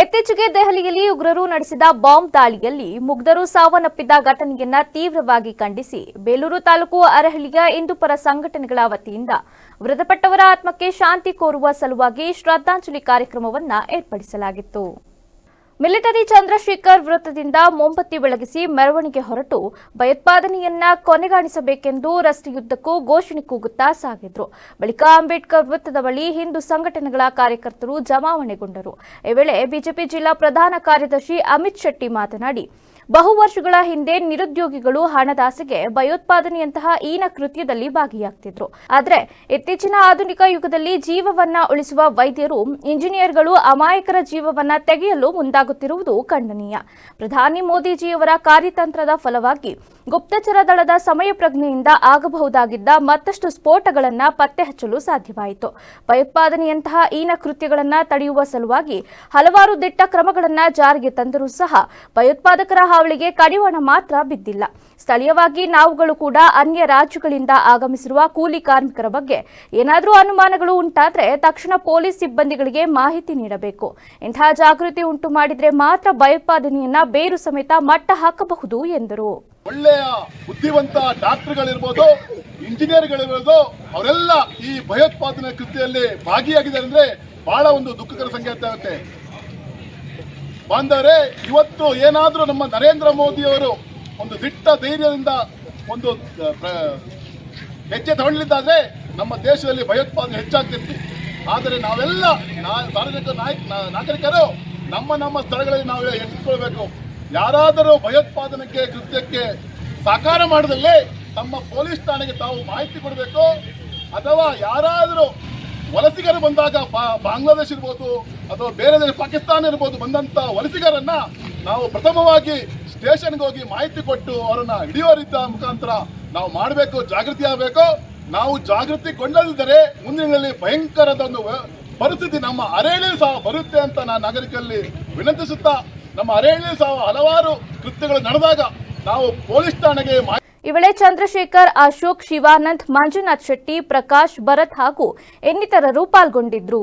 ಇತ್ತೀಚೆಗೆ ದೆಹಲಿಯಲ್ಲಿ ಉಗ್ರರು ನಡೆಸಿದ ಬಾಂಬ್ ದಾಳಿಯಲ್ಲಿ ಮುಗ್ಧರು ಸಾವನ್ನಪ್ಪಿದ್ದ ಘಟನೆಯನ್ನ ತೀವ್ರವಾಗಿ ಖಂಡಿಸಿ ಬೇಲೂರು ತಾಲೂಕು ಅರಹಳಿಯ ಹಿಂದೂಪರ ಸಂಘಟನೆಗಳ ವತಿಯಿಂದ ಮೃತಪಟ್ಟವರ ಆತ್ಮಕ್ಕೆ ಶಾಂತಿ ಕೋರುವ ಸಲುವಾಗಿ ಶ್ರದ್ಧಾಂಜಲಿ ಕಾರ್ಯಕ್ರಮವನ್ನ ಏರ್ಪಡಿಸಲಾಗಿತ್ತು. ಮಿಲಿಟರಿ ಚಂದ್ರಶೇಖರ್ ವೃತ್ತದಿಂದ ಮೊಂಬತ್ತಿ ಬೆಳಗಿಸಿ ಮೆರವಣಿಗೆ ಹೊರಟು ಭಯೋತ್ಪಾದನೆಯನ್ನ ಕೊನೆಗಾಣಿಸಬೇಕೆಂದು ರಸ್ತೆಯುದ್ದಕ್ಕೂ ಘೋಷಣೆ ಕೂಗುತ್ತಾ ಸಾಗಿದ್ರು. ಬಳಿಕ ಅಂಬೇಡ್ಕರ್ ವೃತ್ತದ ಬಳಿ ಹಿಂದೂ ಸಂಘಟನೆಗಳ ಕಾರ್ಯಕರ್ತರು ಜಮಾವಣೆಗೊಂಡರು. ಈ ವೇಳೆ ಬಿಜೆಪಿ ಜಿಲ್ಲಾ ಪ್ರಧಾನ ಕಾರ್ಯದರ್ಶಿ ಅಮಿತ್ ಶೆಟ್ಟಿ ಮಾತನಾಡಿ ಬಹು ವರ್ಷಗಳ ಹಿಂದೆ ನಿರುದ್ಯೋಗಿಗಳು ಹಣದಾಸೆಗೆ ಭಯೋತ್ಪಾದನೆಯಂತಹ ಈನ ಕೃತ್ಯದಲ್ಲಿ ಭಾಗಿಯಾಗ್ತಿದ್ರು. ಆದರೆ ಇತ್ತೀಚಿನ ಆಧುನಿಕ ಯುಗದಲ್ಲಿ ಜೀವವನ್ನ ಉಳಿಸುವ ವೈದ್ಯರು, ಇಂಜಿನಿಯರ್ಗಳು ಅಮಾಯಕರ ಜೀವವನ್ನ ತೆಗೆಯಲು ಮುಂದಾಗುತ್ತಿರುವುದು ಖಂಡನೀಯ. ಪ್ರಧಾನಿ ಮೋದಿಜಿಯವರ ಕಾರ್ಯತಂತ್ರದ ಫಲವಾಗಿ ಗುಪ್ತಚರ ದಳದ ಸಮಯ ಪ್ರಜ್ಞೆಯಿಂದ ಆಗಬಹುದಾಗಿದ್ದ ಮತ್ತಷ್ಟು ಸ್ಫೋಟಗಳನ್ನ ಪತ್ತೆ ಹಚ್ಚಲು ಸಾಧ್ಯವಾಯಿತು. ಭಯೋತ್ಪಾದನೆಯಂತಹ ಈನ ಕೃತ್ಯಗಳನ್ನ ತಡೆಯುವ ಸಲುವಾಗಿ ಹಲವಾರು ದಿಟ್ಟ ಕ್ರಮಗಳನ್ನ ಜಾರಿಗೆ ತಂದರೂ ಸಹ ಭಯೋತ್ಪಾದಕರ ಹಾವಳಿಗೆ ಕಡಿವಾಣ ಮಾತ್ರ ಬಿದ್ದಿಲ್ಲ. ಸ್ಥಳೀಯವಾಗಿ ನಾವುಗಳು ಕೂಡ ಅನ್ಯ ರಾಜ್ಯಗಳಿಂದ ಆಗಮಿಸಿರುವ ಕೂಲಿ ಕಾರ್ಮಿಕರ ಬಗ್ಗೆ ಏನಾದರೂ ಅನುಮಾನಗಳು ಉಂಟಾದರೆ ತಕ್ಷಣ ಪೊಲೀಸ್ ಸಿಬ್ಬಂದಿಗಳಿಗೆ ಮಾಹಿತಿ ನೀಡಬೇಕು. ಇಂತಹ ಜಾಗೃತಿ ಉಂಟು ಮಾಡಿದರೆ ಮಾತ್ರ ಭಯೋತ್ಪಾದನೆಯನ್ನ ಬೇರು ಸಮೇತ ಮಟ್ಟ ಹಾಕಬಹುದು ಎಂದರು. ಒಳ್ಳೆಯ ಬುದ್ಧಿವಂತ ಡಾಕ್ಟರ್ಗಳಿರ್ಬೋದು, ಇಂಜಿನಿಯರ್ಗಳಿರ್ಬೋದು, ಅವರೆಲ್ಲ ಈ ಭಯೋತ್ಪಾದನೆ ಕೃತ್ಯದಲ್ಲಿ ಭಾಗಿಯಾಗಿದ್ದಾರೆ ಅಂದ್ರೆ ಬಹಳ ಒಂದು ದುಃಖಕರ ಸಂಗತಿ ಆಗುತ್ತೆ. ಬಾಂಧವರೇ ಇವತ್ತು ಏನಾದರೂ ನಮ್ಮ ನರೇಂದ್ರ ಮೋದಿಯವರು ಒಂದು ದಿಟ್ಟ ಧೈರ್ಯದಿಂದ ಒಂದು ಹೆಜ್ಜೆ ತಗೊಳ್ಳಿದ್ದಾದ್ರೆ ನಮ್ಮ ದೇಶದಲ್ಲಿ ಭಯೋತ್ಪಾದನೆ ಹೆಚ್ಚಾಗ್ತಿತ್ತು. ಆದರೆ ನಾವೆಲ್ಲ ಸಾರ್ವಜನಿಕ ನಾಯಕ ನಾಗರಿಕರು ನಮ್ಮ ನಮ್ಮ ಸ್ಥಳಗಳಲ್ಲಿ ನಾವು ಎಚ್ಚರಿಕೊಳ್ಬೇಕು ಯಾರಾದರೂ ಭಯೋತ್ಪಾದನೆಗೆ, ಕೃತ್ಯಕ್ಕೆ ಸಾಕಾರ ಮಾಡಿದಲ್ಲಿ ತಮ್ಮ ಪೊಲೀಸ್ ಠಾಣೆಗೆ ತಾವು ಮಾಹಿತಿ ಕೊಡಬೇಕು. ಅಥವಾ ಯಾರಾದರೂ ವಲಸಿಗರು ಬಂದಾಗ ಬಾಂಗ್ಲಾದೇಶ ಇರ್ಬೋದು ಅಥವಾ ಬೇರೆ ದೇಶ, ಪಾಕಿಸ್ತಾನ ಇರ್ಬೋದು ಬಂದಂತ ವಲಸಿಗರನ್ನ ನಾವು ಪ್ರಥಮವಾಗಿ ಸ್ಟೇಷನ್ಗೆ ಹೋಗಿ ಮಾಹಿತಿ ಕೊಟ್ಟು ಅವರನ್ನ ಹಿಡಿಯೋ ರೀತಿಯ ಮುಖಾಂತರ ನಾವು ಮಾಡಬೇಕು, ಜಾಗೃತಿ ಆಗಬೇಕು. ನಾವು ಜಾಗೃತಿಗೊಂಡದಿದ್ದರೆ ಮುಂದಿನಲ್ಲಿ ಭಯಂಕರದ ಒಂದು ಪರಿಸ್ಥಿತಿ ನಮ್ಮ ಅರೇಳಿ ಸಹ ಬರುತ್ತೆ ಅಂತ ನಾನು ನಾಗರಿಕರಲ್ಲಿ ವಿನಂತಿಸುತ್ತಾ, ನಮ್ಮ ಅರೇಳಿ ಸಹ ಹಲವಾರು ಕೃತ್ಯಗಳು ನಡೆದಾಗ ನಾವು ಪೊಲೀಸ್ ಠಾಣೆಗೆ ಮಾಹಿತಿ ಈ ವೇಳೆ ಚಂದ್ರಶೇಖರ್ ಅಶೋಕ್ ಶಿವಾನಂದ್ ಮಂಜುನಾಥ್ ಶೆಟ್ಟಿ ಪ್ರಕಾಶ್ ಭರತ್ ಹಾಗೂ ಇನ್ನಿತರರು ಪಾಲ್ಗೊಂಡಿದ್ರು.